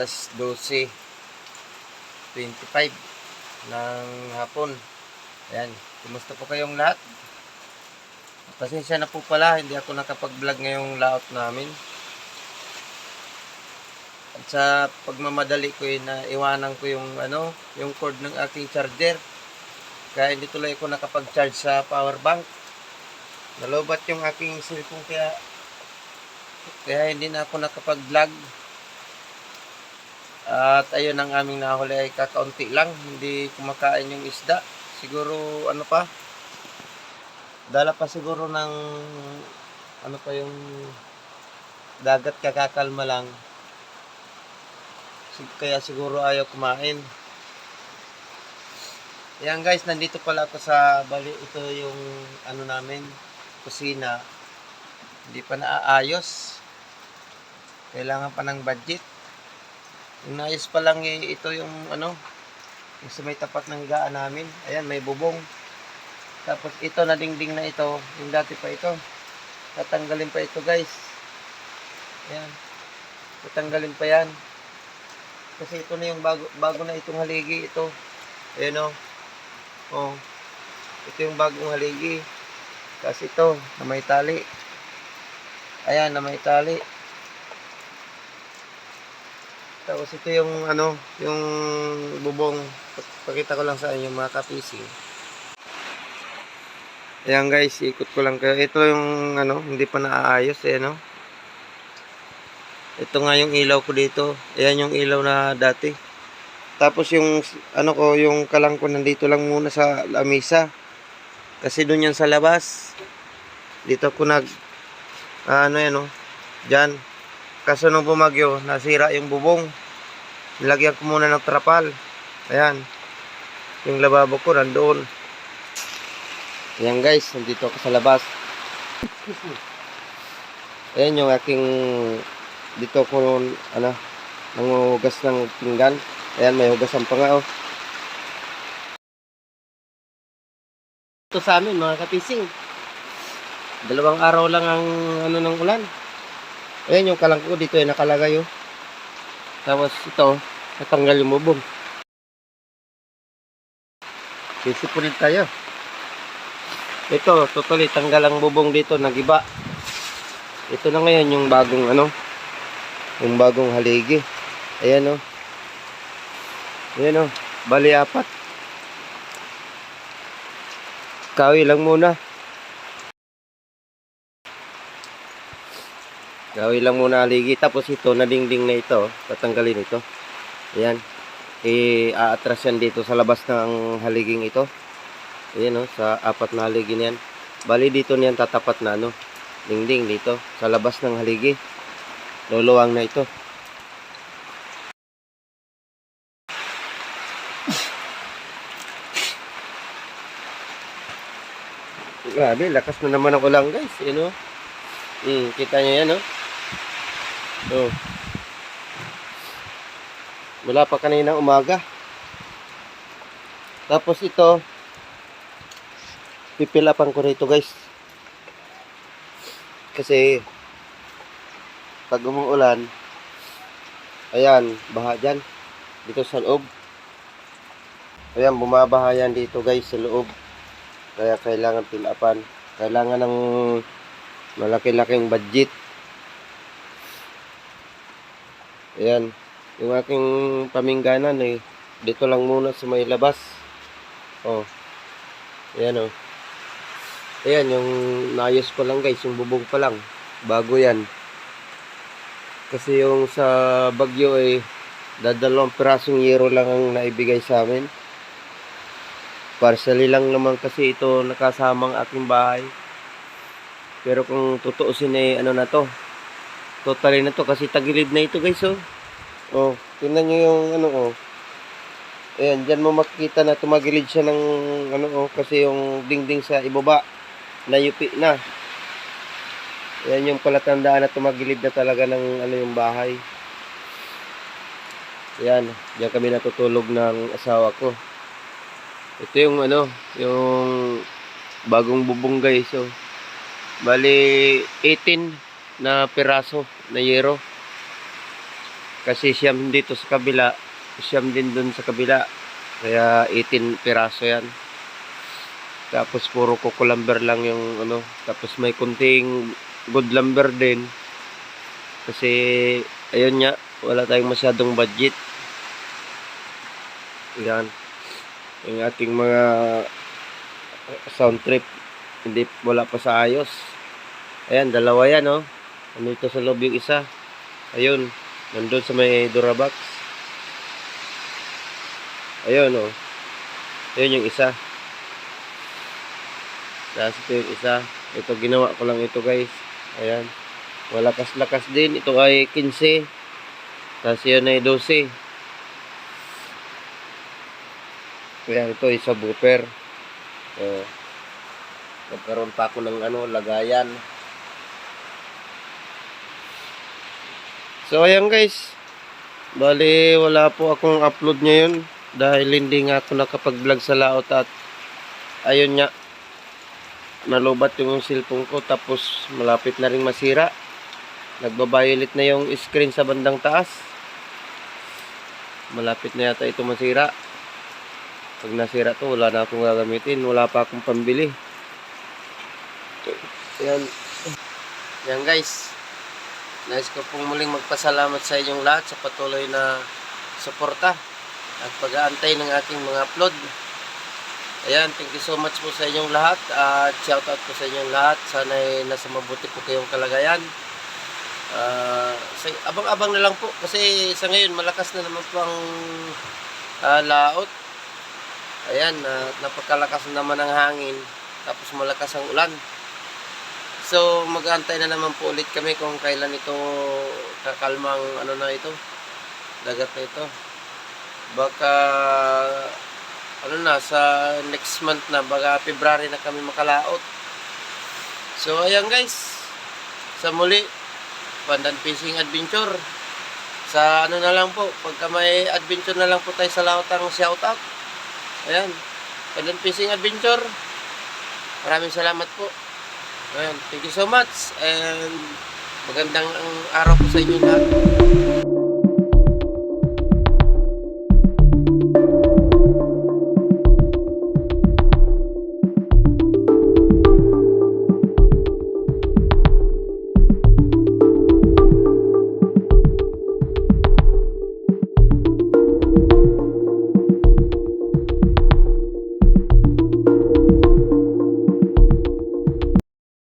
alas 12.25 ng hapon. Ayan, kumusta po kayong lahat? Pasensya na po pala, hindi ako nakapag-vlog ngayong layout namin. At sa pagmamadali ko yun, na iwanan ko yung ano, yung cord ng aking charger. Kaya hindi tuloy ako nakapag-charge sa power bank. Nalobat yung aking cellphone kaya kaya hindi na ako nakapag-vlog. At ayun ang aming nahuli ay kakaunti lang, hindi kumakain yung isda. Siguro ano pa? Dala pa siguro ng ano pa yung dagat kakakalma lang. Kaya siguro ayaw kumain. Yan guys, nandito pala ako sa bali ito yung ano namin kusina. Hindi pa naaayos. Kailangan pa ng budget. Yung naayos pa lang eh, ito yung ano, yung sa may tapat ng gaan namin. Ayan, may bubong. Tapos ito na dingding na ito, yung dati pa ito. Tatanggalin pa ito guys. Ayan. Tatanggalin pa yan. Kasi ito na yung bago, bago na itong haligi ito. Ayan o. Oh. Ito yung bagong haligi. Kasi ito, na may tali. Ayan, na may tali. Tapos ito yung ano, yung bubong. Pakita ko lang sa inyo mga kapising. Ayan guys, ikot ko lang kayo. Ito yung ano, hindi pa naaayos eh no. Ito nga yung ilaw ko dito. Ayan yung ilaw na dati. Tapos yung ano ko, yung kalang ko nandito lang muna sa lamisa. Kasi doon yan sa labas. Dito ko nag ah, ano yan oh. Diyan. Kaso nung bumagyo, nasira yung bubong. Nilagyan ko muna ng trapal. Ayan. Yung lababo ko nandoon. Ayan guys, nandito ako sa labas. Ayan yung aking dito ko ano nanguhugas ng pinggan. Ayan, may hugasan pa nga oh. Ito sa amin mga kapising. Dalawang araw lang ang ano ng ulan. Ayan yung kalang ko dito ay nakalagay oh. Tapos ito, natanggal yung bubong. Sisipunin tayo. Ito, totally tanggal ang bubong dito, nagiba. Ito na ngayon yung bagong ano, yung bagong haligi. Ayan oh. Ayan oh, bali apat. Kawi lang muna. Kawi lang muna haligi. Tapos ito, nadingding na ito. Tatanggalin ito. Ayan. I-aatras yan dito sa labas ng haliging ito. Ayan oh, sa apat na haligi niyan. Bali dito niyan tatapat na ano. Dingding dito. Sa labas ng haligi. Luluwang na ito. Grabe, lakas na naman ang ulang guys. Yun oh. Hmm, kita nyo yan oh. Oh. Wala pa kanina umaga. Tapos ito, pipilapan ko rito guys. Kasi, pag umuulan, ayan, baha dyan. Dito sa loob. Ayan, bumabaha yan dito guys sa loob. Kaya kailangan pilapan. Kailangan ng malaki-laking budget. Ayan. Yung aking pamingganan eh. Dito lang muna sa may labas. Oh. Ayan oh. Ayan yung naayos ko lang guys. Yung bubong pa lang. Bago yan. Kasi yung sa Bagyo eh. Dadalawang pirasong yero lang ang naibigay sa amin. Partially lang naman kasi ito nakasamang aking bahay. Pero kung tutuusin eh ano na to. Totally na to kasi tagilid na ito guys oh. Oh, tingnan nyo yung ano oh. Ayan, dyan mo makikita na tumagilid siya ng ano oh, kasi yung dingding sa ibaba nayupi na. Ayan yung palatandaan na tumagilid na talaga ng ano yung bahay. Ayan, diyan kami natutulog ng asawa ko. Ito yung ano, yung bagong bubong guys. So, bali 18 na piraso na yero. Kasi siyam dito sa kabila, siyam din dun sa kabila. Kaya 18 piraso yan. Tapos puro coco lumber lang yung ano. Tapos may kunting good lumber din. Kasi ayun nga, wala tayong masyadong budget. Yan. Yung ating mga sound trip hindi wala pa sa ayos. Ayan, dalawa yan, oh. Ano ito sa loob yung isa? Ayun, nandun sa may Durabox. Ayun, oh. Ayun yung isa. Tapos ito yung isa. Ito, ginawa ko lang ito, guys. Ayan. Malakas-lakas din. Ito ay 15. Tapos yun ay 12. Ayan, ito isa booper. Oh. Nagkaroon pa ako ng ano, lagayan. So ayan guys. Bali wala po akong upload ngayon dahil hindi nga ako nakapag-vlog sa laot at ayun nga nalubat yung cellphone ko tapos malapit na ring masira. Nagbabayolit na yung screen sa bandang taas. Malapit na yata ito masira. Pag nasira to, wala na akong gagamitin. Wala pa akong pambili. Yan. Yan guys. Nais ko pong muling magpasalamat sa inyong lahat sa patuloy na suporta at pag-aantay ng aking mga upload. Ayan, thank you so much po sa inyong lahat at shout out po sa inyong lahat. Sana ay nasa mabuti po kayong kalagayan. Sa- abang-abang na lang po kasi sa ngayon malakas na naman po ang ah, laot. Ayan, at napakalakas na naman ang hangin tapos malakas ang ulan. So, mag-aantay na naman po ulit kami kung kailan ito kakalmang ano na ito, dagat na ito. Baka, ano na, sa next month na, baka February na kami makalaot. So, ayan guys, sa muli, Pandan Fishing Adventure. Sa ano na lang po, pagka may adventure na lang po tayo sa lautang shout out. Ayan, Pandan Fishing Adventure. Maraming salamat po. Ayan, thank you so much and magandang ang araw po sa inyo lahat.